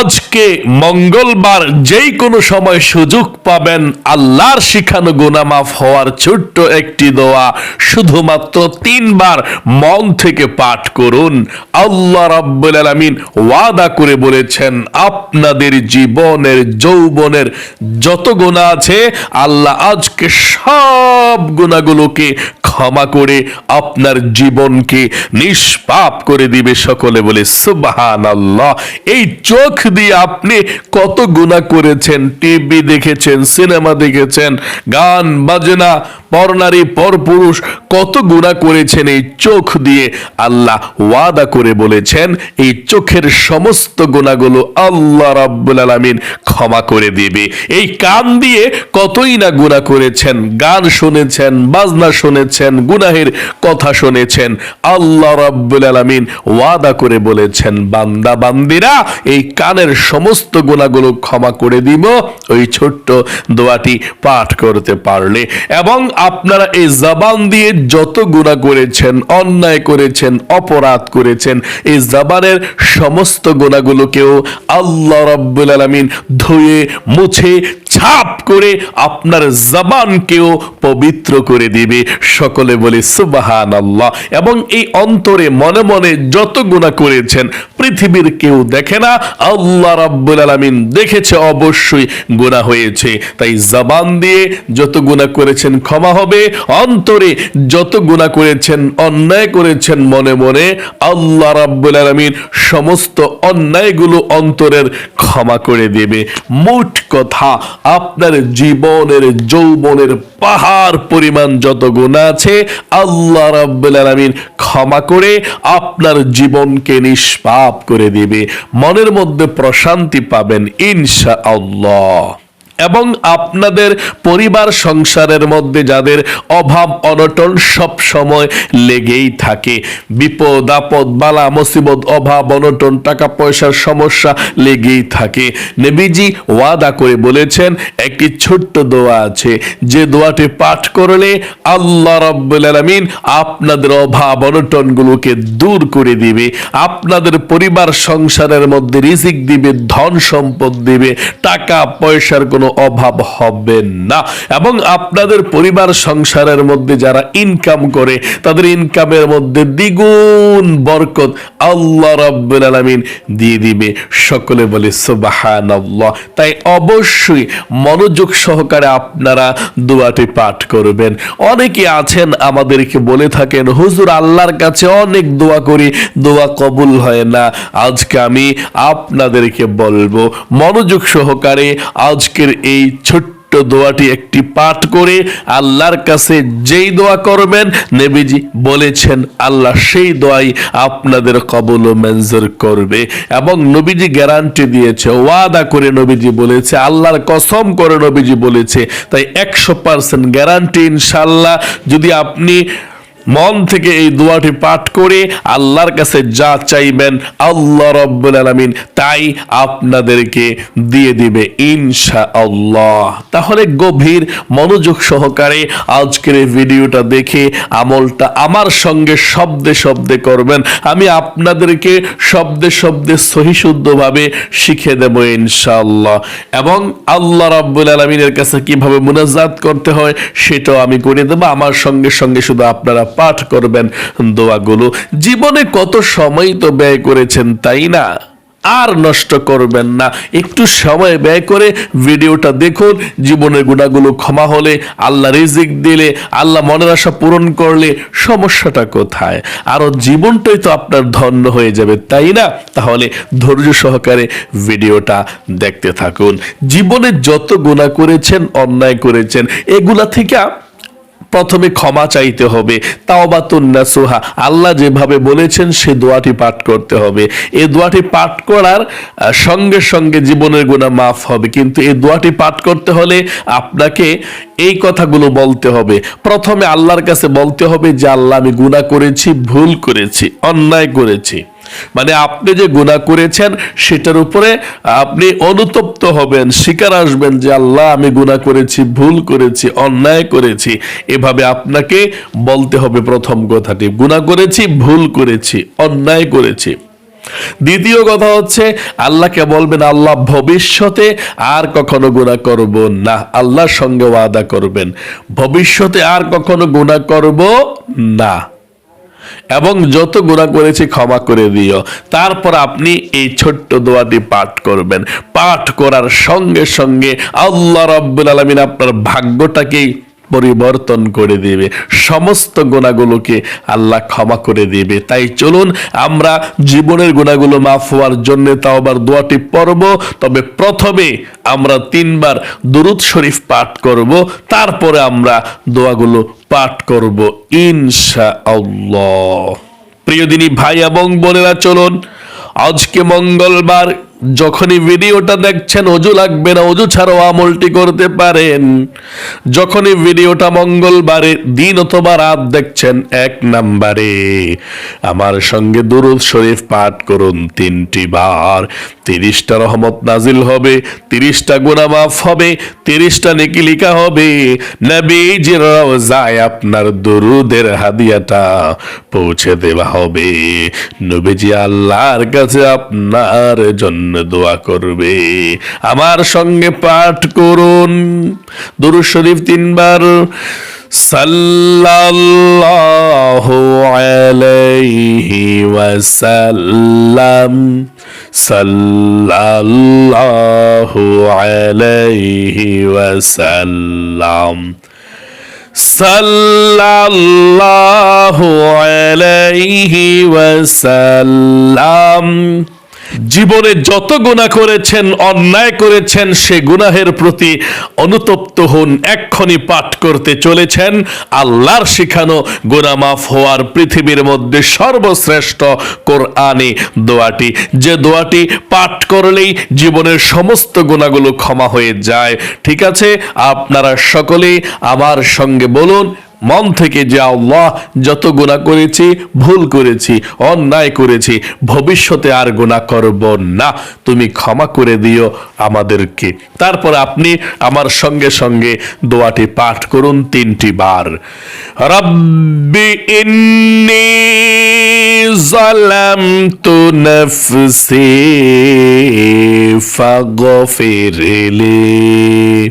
আজকে মঙ্গলবার যেই কোনো সময় সুযোগ পাবেন আল্লাহর শিখানো গুনাহ মাফ হওয়ার ছোট্ট একটি দোয়া শুধুমাত্র তিনবার মন থেকে পাঠ করুন। আল্লাহ রাব্বুল আলামিন ওয়াদা করে বলেছেন, আপনাদের জীবনের, যৌবনের যত গুনাহ আছে, আল্লাহ আজকে সব গুণাগুলোকে ক্ষমা করে আপনার জীবনকে নিষ্পাপ করে দিবে। সকলে বলে এই চোখ দিয়ে আপনি কত গুণা করেছেন? টিভি দেখেছেন, সিনেমা দেখেছেন, গান, বাজনা, পরনারী, পরপুরুষ, কত গুণা করেছেন এই চোখ দিয়ে আল্লাহ ওয়াদা করে বলেছেন, এই চোখের সমস্ত গুণাগুলো আল্লাহ রাব্বুল আলামিন ক্ষমা করে দিবে। এই কান দিয়ে কতই না গুণা করেছেন, গান শুনেছেন, বাজনা শুনেছেন, গুনাহের কথা শুনেছেন, আল্লাহ রাব্বুল আলামিন ওয়াদা করে বলেছেন, বান্দা, বান্দিরা, এই কানের সমস্ত গুণাগুলো ক্ষমা করে দিব। ওই ছোট্ট দোয়াটি পাঠ করতে পারলে। এবং আপনারা এই জবান দিয়ে যত গুণা করেছেন, অন্যায় করেছেন, অপরাধ করেছেন, এই জবানের সমস্ত গুণাগুলোকেও আল্লাহ রব্বুল আলমিন ধুয়ে, মুছে ছাপ করে আপনার জবানকেও পবিত্র করে দিবে। সকলে বলে সুবাহান আল্লাহ এবং এই অন্তরে মনে মনে যত গুণা করেছেন, পৃথিবীর কেউ দেখে না। আল্লাহ রাব্বুল আলামিন দেখেছে, অবশ্যই গুনাহ হয়েছে। তাই জবান দিয়ে যত গুনাহ করেছেন, ক্ষমা হবে। অন্তরে যত গুনাহ করেছেন, অন্যায় করেছেন, মনে মনে আল্লাহ রাব্বুল আলমিন সমস্ত অন্যায়গুলো অন্তরের ক্ষমা করে দেবে। মোট কথা আপনার জীবনের যৌবনের পাহাড় পরিমাণ যত গুণা আছে, আল্লাহ রাব্বুল আলামিন ক্ষমা করে আপনার জীবনকে নিষ্পাপ করে দিবে। মনের মধ্যে প্রশান্তি পাবেন ইনশা আল্লাহ এবং আপনাদের পরিবার সংসারের মধ্যে যাদের অভাব, অনটন সব সময় লেগেই থাকে। বিপদ, আপদ, বালা, মুসিবত, অভাব, অনটন, টাকা পয়সার সমস্যা লেগেই থাকে। নেবিজি ওয়াদা করে বলেছেন, একটি ছোট্ট দোয়া আছে। যে দোয়াটি পাঠ করলে আল্লাহ রাব্বুল আলামিন আপনাদের অভাব, অনটনগুলোকে দূর করে দিবে। আপনাদের পরিবার সংসারের মধ্যে রিজিক দিবে, ধন সম্পদ দিবে। টাকা পয়সার কোনো অভাব হবে না। এবং আপনাদের পরিবার সংসারের মধ্যে যারা ইনকাম করে, তাদের ইনকামের মধ্যে দ্বিগুণ বরকত আল্লাহ রাব্বুল আলামিন দিয়ে দিবে। সকলে বলে, সুবহানাল্লাহ। তাই অবশ্যই মনোযোগ সহকারে আপনারা দোয়াটি পাঠ করবেন। অনেকে আছেন আমাদেরকে বলে থাকেন, হুজুর, আল্লাহর কাছে অনেক দোয়া করি, দোয়া কবুল হয় না। আজকে আমি আপনাদেরকে বলব, মনোযোগ সহকারে আজকের এই ছোট্ট দোয়াটি একটি পাঠ করে আল্লাহর কাছে যেই দোয়া করবেন, নেবিজি বলেছেন, আল্লাহ সেই দোয়াই আপনাদের কবল ও মঞ্জুর করবে। এবং নবীজি গ্যারান্টি দিয়েছে, ওয়াদা করে নবীজি বলেছে, আল্লাহর কসম করে নবীজি বলেছে। তাই একশো পার্সেন্ট গ্যারান্টি ইনশাল্লাহ যদি আপনি মন থেকে এই দোয়াটি পাঠ করে আল্লাহর কাছে যা চাইবেন আল্লাহ রব্বুল আলামিন তাই আপনাদেরকে দিয়ে দিবে ইনশা আল্লাহ তাহলে গভীর মনোযোগ সহকারে আজকের এই ভিডিওটা দেখে আমলটা আমার সঙ্গে শব্দে শব্দে করবেন। আমি আপনাদেরকে শব্দে শব্দে সহিশুদ্ধভাবে শিখে দেব ইনশাআল্লাহ। এবং আল্লাহ রাব্বুল আলমিনের কাছে কীভাবে মুনাজাত করতে হয় সেটাও আমি করে দেবো। আমার সঙ্গে সঙ্গে শুধু আপনারা পাঠ করবেন দোয়াগুলো। জীবনে কত সময় তো ব্যয় করেছেন তাই না? আর নষ্ট করবেন না। একটু সময় ব্যয় করে ভিডিওটা দেখুন। জীবনের গুণাগুলো ক্ষমা হলে, আল্লাহ রিজিক দিলে, আল্লাহ মনের আশা পূরণ করলে সমস্যাটা কোথায়? আরও জীবনটাই তো আপনার ধন্য হয়ে যাবে, তাই না? তাহলে ধৈর্য সহকারে ভিডিওটা দেখতে থাকুন। জীবনে যত গুণা করেছেন, অন্যায় করেছেন, এগুলা থেকে প্রথমে ক্ষমা চাইতে হবে তাওবাতুন্নাসুহা আল্লাহ যেভাবে বলেছেন সে দোয়াটি পাঠ করতে হবে। এ দোয়াটি পাঠ করার সঙ্গে সঙ্গে জীবনের গুণা মাফ হবে। কিন্তু এই দোয়াটি পাঠ করতে হলে আপনাকে এই কথাগুলো বলতে হবে। প্রথমে আল্লাহর কাছে বলতে হবে যে, আল্লাহ আমি গুণা করেছি, ভুল করেছি, অন্যায় করেছি। মানে আপনি যে গুণা করেছেন, সেটার উপরে আপনি অনুতপ্ত হবেন স্বীকার আসবেন যে, আল্লাহ, আমি গুণা করেছি, ভুল করেছি, অন্যায় করেছি। এভাবে আপনাকে বলতে হবে প্রথম কথাটি। গুণা করেছি, ভুল করেছি, অন্যায় করেছি। দ্বিতীয় কথা হচ্ছে, আল্লাহকে বলবেন, আল্লাহ, ভবিষ্যতে আর কখনো গুণা করব না। আল্লাহর সঙ্গে ওয়াদা করবেন, ভবিষ্যতে আর কখনো গুণা করব না। এবং যত গুণা করেছি ক্ষমা করে দিও। তারপর আপনি এই ছোট্ট দোয়াটি পাঠ করবেন। পাঠ করার সঙ্গে সঙ্গে আল্লাহ রব্বুল আলমিন আপনার ভাগ্যটাকেই পরিবর্তন করে দেবে। সমস্ত গুণাগুলোকে আল্লাহ ক্ষমা করে দিবে। তাই চলুন, আমরা জীবনের গুণাগুলো মাফ হওয়ার জন্য তাও আবার দোয়াটি পড়ব। তবে প্রথমে আমরা তিনবার দুরুদ শরীফ পাঠ করব। তারপরে আমরা দোয়াগুলো পাঠ করব। ইনশা আল্লাহ প্রিয় দিনী ভাই এবং বোনেরা, চলুন, আজকে মঙ্গলবার যখনই ভিডিওটা দেখছেন, অজু লাগবে না, অজু ছাড়াও আমলটি করতে পারেন। যখনই ভিডিওটা মঙ্গলবারে, দিন অথবা রাত দেখছেন, এক নাম্বারে। আমার সঙ্গে দুরুদ শরীফ পাঠ করুন তিনটি বার। তিরিশটা রহমত নাজিল হবে, তিরিশটা গুণা মাফ হবে, তিরিশটা নেকি হবে। নবীজির রওজায় আপনার দরুদের হাদিয়াটা পৌঁছে দেওয়া হবে। নবীজি আল্লাহর কাছে আপনার জন্য দোয়া করবে। আমার সঙ্গে পাঠ করুন। দুরুদ শরীফ তিনবার। সাল্লাল্লাহু আলাইহি ওয়াসাল্লাম। সাল্লাল্লাহু আলাইহি ওয়াসাল্লাম। সাল্লাল্লাহু আলাইহি ওয়াসাল্লাম। জীবনে যত গুণা করেছেন, অন্যায় করেছেন, সে গুনাহের প্রতি অনুতপ্ত হন এক্ষণি পাঠ করতে চলেছেন। আল্লাহর শিখানো গুনাহ মাফ হওয়ার পৃথিবীর মধ্যে সর্বশ্রেষ্ঠ কোরআনে দোয়াটি। যে দোয়াটি পাঠ করলেই জীবনের সমস্ত গুণাগুলো ক্ষমা হয়ে যায়। ঠিক আছে? আপনারা সকলেই আমার সঙ্গে বলুন মন থেকে যে আল্লাহ, যত গুণা করেছি, ভুল করেছি, অন্যায় করেছি, ভবিষ্যতে আর গুণা করব না। তুমি ক্ষমা করে দিও আমাদেরকে। তারপর আপনি আমার সঙ্গে সঙ্গে দোয়াটি পাঠ করুন তিনটি বার। রব্বি ইন্নি জালামতু নফসি ফাগফিরলি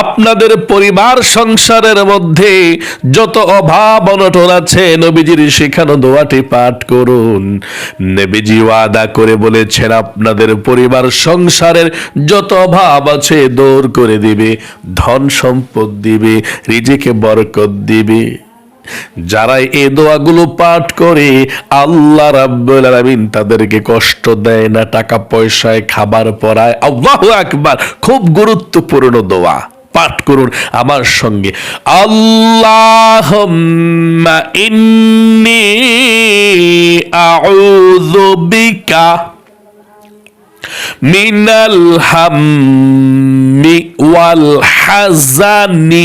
আপনাদের পরিবার সংসারের মধ্যে যত অভাব অনটন আছে, নবীজির শেখানো দোয়াটি পাঠ করুন। নবীজি ওয়াদা করে বলেছেন, আপনাদের পরিবার সংসারের যত অভাব আছে দৌড় করে দিবে, ধন সম্পদ দিবে, রিজিকে বরকত দিবে। যারা এই দোয়াগুলো পাঠ করে, আল্লাহ রাব্বুল আলামিন তাদেরকে কষ্ট দেয় না, টাকা পয়সায় খাবার পরায়। আল্লাহু আকবার, খুব গুরুত্বপূর্ণ দোয়া পাঠ করুন আমার সঙ্গে। আল্লাহ ইন্নি আউযু বিকা মিনাল হাম্মি ওয়াল হাজানি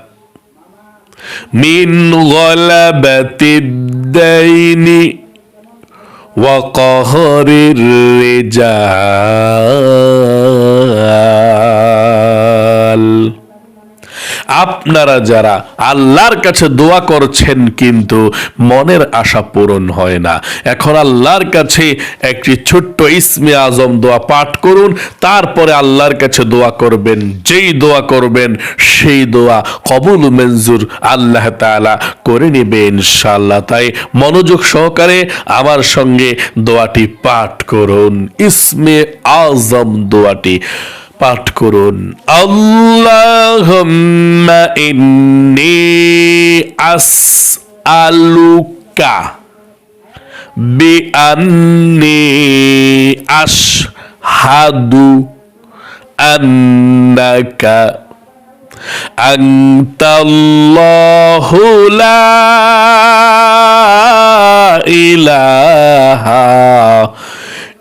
من غلبة الدين وقهر الرجال. আপনারা যারা আল্লাহর কাছে দোয়া করছেন কিন্তু মনের আশা পূরণ হয় না, এখন আল্লাহর কাছে একটি ছোট্ট ইসমে আজম দোয়া পাঠ করুন, তারপরে আল্লাহর কাছে দোয়া করবেন, যেই দোয়া করবেন সেই দোয়া কবুল মঞ্জুর আল্লাহ তাআলা করে নেবে ইনশাআল্লাহ। তাই মনোযোগ সহকারে আমার সঙ্গে দোয়াটি পাঠ করুন, ইসমে আজম দোয়াটি। পাঠ করুন আল্লাহুম্মা ইন্নি আসআলুকা বিআন্নি আশহাদু আন্নাকা أنت الله لا إله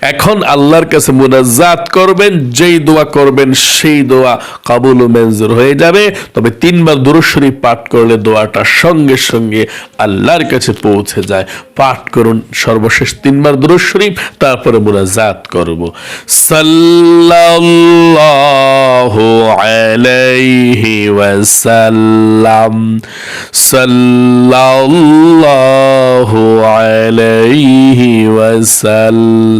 এখন আল্লাহর কাছে মুনাজাত করবেন, যেই দোয়া করবেন, সেই দোয়া কাবুল মঞ্জুর হয়ে যাবে। তবে তিনবার দুরুশরী পাঠ করলে দোয়াটা সঙ্গে সঙ্গে আল্লাহর কাছে পৌঁছে যায়। পাঠ করুন সর্বশেষ তিনবার দুরুশরী তারপরে মুনাজাত করব। সাল্লাল্লাহু আলাইহি ওয়াসাল্লাম। সাল্লাল্লাহু আলাইহি ওয়াসাল্লাম।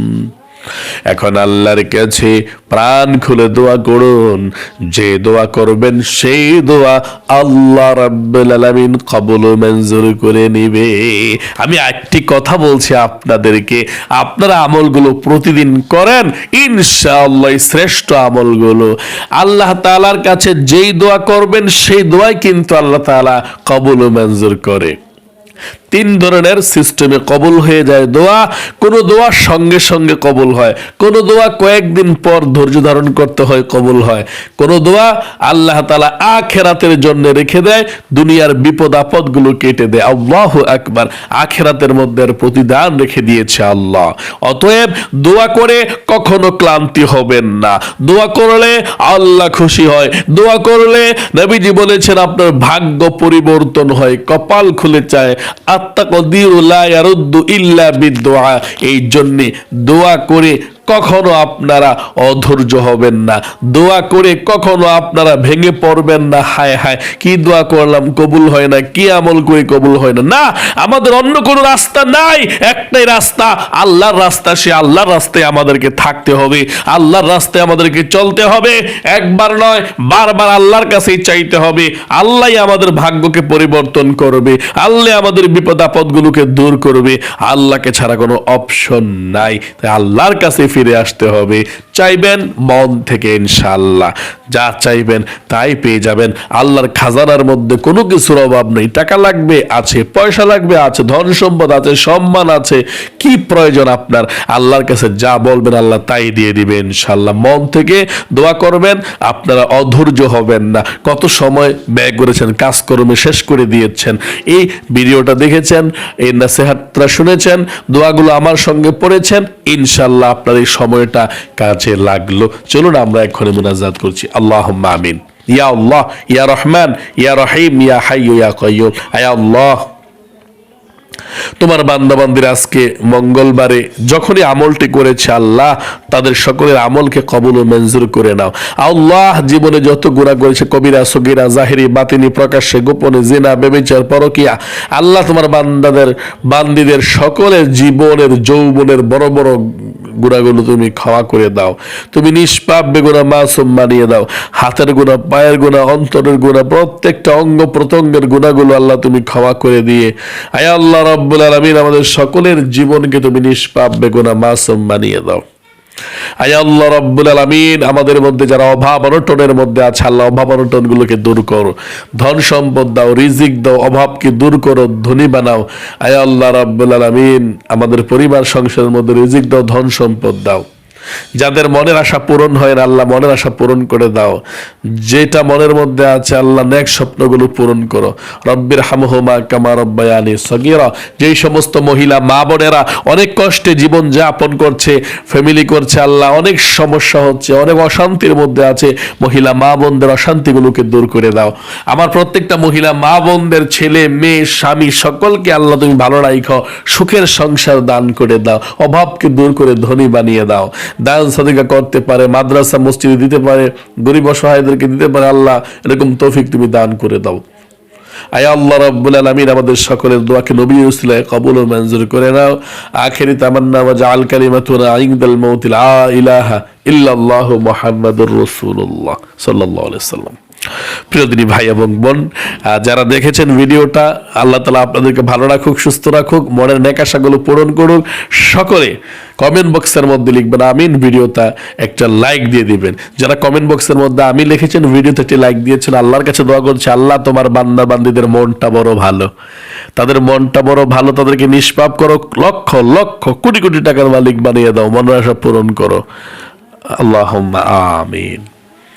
এখন আল্লাহর কাছে প্রাণ খুলে দোয়া করুন। যে দোয়া করবেন সেই দোয়া আল্লাহ রাব্বুল আলামিন মঞ্জুর করে নিবে। আমি একটি কথা বলছি আপনাদেরকে। আপনারা আমলগুলো প্রতিদিন করেন, ইনশাআল্লাহ শ্রেষ্ঠ আমলগুলো। আল্লাহ তাআলার কাছে যেই দোয়া করবেন, সেই দোয়াই কিন্তু আল্লাহ তাআলা কবুল মঞ্জুর করে। তিন ধরনের সিস্টেমে কবুল হয়ে যায় দোয়া। কোনো দোয়া সঙ্গে সঙ্গে কবুল হয়। কোনো দোয়া কয়েকদিন পর ধৈর্য ধারণ করতে হয়, কবুল হয়। কোনো দোয়া আল্লাহ তালা আখেরাতের জন্য রেখে দেয়, দুনিয়ার বিপদ আপদগুলো কেটে দেয়। আল্লাহ একবার আখেরাতের মধ্যে প্রতিদান রেখে দিয়েছে আল্লাহ। অতএব দোয়া করে কখনো ক্লান্তি হবেন না। দোয়া করলে আল্লাহ খুশি হয়। দোয়া করলে নবীজি বলেছেন, আপনার ভাগ্য পরিবর্তন হয়, কপাল খুলে চায় ইল্লা বিদোয়া এই জন্যে দোয়া করে কখনো আপনারা অধৈর্য হবেন না। দোয়া করে কখনো আপনারা ভেঙে পড়বেন না। হায় হায়, কি দোয়া করলাম? কবুল হয় না, কি আমল করে কবুল হয় না? না, আমাদের অন্য কোনো রাস্তা নাই। একটাই রাস্তা, আল্লাহর রাস্তা, সে আল্লাহর রাস্তায় আমাদেরকে থাকতে হবে। আল্লাহর রাস্তায় আমাদেরকে চলতে হবে। একবার নয়, বারবার আল্লাহর কাছেই চাইতে হবে। আল্লাহ আমাদের ভাগ্যকে পরিবর্তন করবে। আল্লাহ আমাদের বিপদ আপদগুলোকে দূর করবে। আল্লাহকে ছাড়া কোনো অপশন নাই। তাই আল্লাহর কাছে ফিরে আসতে হবে। চাইবেন মন থেকে ইনশাআল্লাহ। যা চাইবেন তাই পেয়ে যাবেন। আল্লাহর খাজানার মধ্যে কোনো কিছুর অভাব নেই। টাকা লাগবে, আছে। পয়সা লাগবে, আছে। ধন সম্পদ আছে, সম্মান আছে। কি প্রয়োজন আপনার? আল্লাহর কাছে যা বলবেন আল্লাহ তাই দিয়ে দিবে ইনশাআল্লাহ। মন থেকে দোয়া করবেন, আপনারা অধৈর্য হবেন না। কত সময় ব্যয় করেছেন, কাজকর্মে শেষ করে দিয়েছেন। এই ভিডিওটা দেখেছেন, এই নাসেহাতটা শুনেছেন, দোয়াগুলো আমার সঙ্গে পড়েছেন। ইনশাল্লাহ আপনার এই সময়টা কাজে লাগল। চলুন আমরা এক্ষণে মুনাজাত করছি। اللهم آمين. يا الله يا رحمن يا رحيم يا حي يا قيوم. يا الله. তোমার বান্দাবান্দির আজকে মঙ্গলবারে যখনই আমলটি করেছে আল্লাহ, তাদের সকলের আমলকে কবুল ও মঞ্জুর করে নাও। আল্লাহ জীবনে যত গুণা করেছে, কবিরা, সগিরা, জাহিরি, বাতিনি, প্রকাশ্যে, গোপনে, জেনা বেবিচার পরকিয়া, আল্লাহ তোমার বান্দাদের, বান্দিদের সকলের জীবনের, যৌবনের বড় বড় গুণাগুলো তুমি ক্ষমা করে দাও। তুমি নিষ্পাপ বেগুনা মাসুম বানিয়ে দাও। হাতের গুণা পায়ের গুণা অন্তরের গুণা প্রত্যেকটা অঙ্গ প্রত্যঙ্গের গুণাগুলো আল্লাহ তুমি ক্ষমা করে দিয়ে। আয় আল্লাহ রব্বুল আলমিন আমাদের সকলের জীবনকে তুমি নিষ্পাপ, বেগুনা, মাসুম বানিয়ে দাও। আয় আল্লাহ রব্বুল আলমিন, আমাদের মধ্যে যারা অভাব অনটনের মধ্যে আছে, আল্লাহ অভাব অনটন গুলোকে দূর করো। ধন সম্পদ দাও, রিজিক দাও, অভাবকে দূর করো, ধনী বানাও। আয় আল্লাহ রব্বুল আলমিন, আমাদের পরিবার, সংসারের মধ্যে রিজিক দাও, ধন সম্পদ দাও। যাদের মনের আশা পূরণ হয় না, আল্লাহ মনের আশা পূরণ করে দাও। যেটা মনের মধ্যে আছে, আল্লাহ নেক স্বপ্নগুলো পূরণ করো। রব্বির হামহুমা কামা রব্বায়ানি সগীরা। যেই সমস্ত মহিলা, মা বোনেরা অনেক কষ্টে জীবন যাপন করছে ফ্যামিলি করছে, আল্লাহ অনেক সমস্যা হচ্ছে, অনেক অশান্তির মধ্যে আছে, মহিলা, মা বোনদের অশান্তিগুলোকে দূর করে দাও। আমার প্রত্যেকটা মহিলা, মা বোনদের ছেলে, মেয়ে, স্বামী, সকলকে আল্লাহ তুমি ভালো রাখো সুখের সংসার দান করে দাও, অভাবকে দূর করে ধনী বানিয়ে দাও। দান সাদিকা করতে পারে, মাদ্রাসা, মসজিদে দিতে পারে, গরিব অসহায়দেরকে দিতে পারে, আল্লাহ এরকম তৌফিক তুমি দান করে দাও। আয় আল্লাহ রাব্বুল আলামিন আমাদের সকলের দোয়াকে নবী উসিলায় কবুল ও মঞ্জুর করে নাও। আখেরি তামান্না ওয়া জাল কালিমাতুনা ইনদাল মৌতিল লা ইলাহা ইল্লাল্লাহ মুহাম্মাদুর রাসূলুল্লাহ সাল্লাল্লাহু আলাইহি সাল্লাম প্রিয় দিনী ভাই এবং বোন যারা দেখেছেন ভিডিওটা, আল্লাহ তালা আপনাদেরকে ভালো রাখুক, সুস্থ রাখুক, মনের নেকাশাগুলো পূরণ করুক। সকলে কমেন্ট বক্সের মধ্যে লিখবেন, আমিন ভিডিওটা একটা লাইক দিয়ে দিবেন। যারা কমেন্ট বক্সের মধ্যে আমি লিখেছেন, ভিডিওতে একটি লাইক দিয়েছেন, আল্লাহর কাছে দোয়া করছে, আল্লাহ তোমার বান্দা বান্দিদের মনটা বড় ভালো। তাদের মনটা বড় ভালো, তাদেরকে নিষ্পাপ করো, লক্ষ লক্ষ, কোটি কোটি টাকার মালিক বানিয়ে দাও মনের আশা পূরণ করো। আল্লাহ আমিন।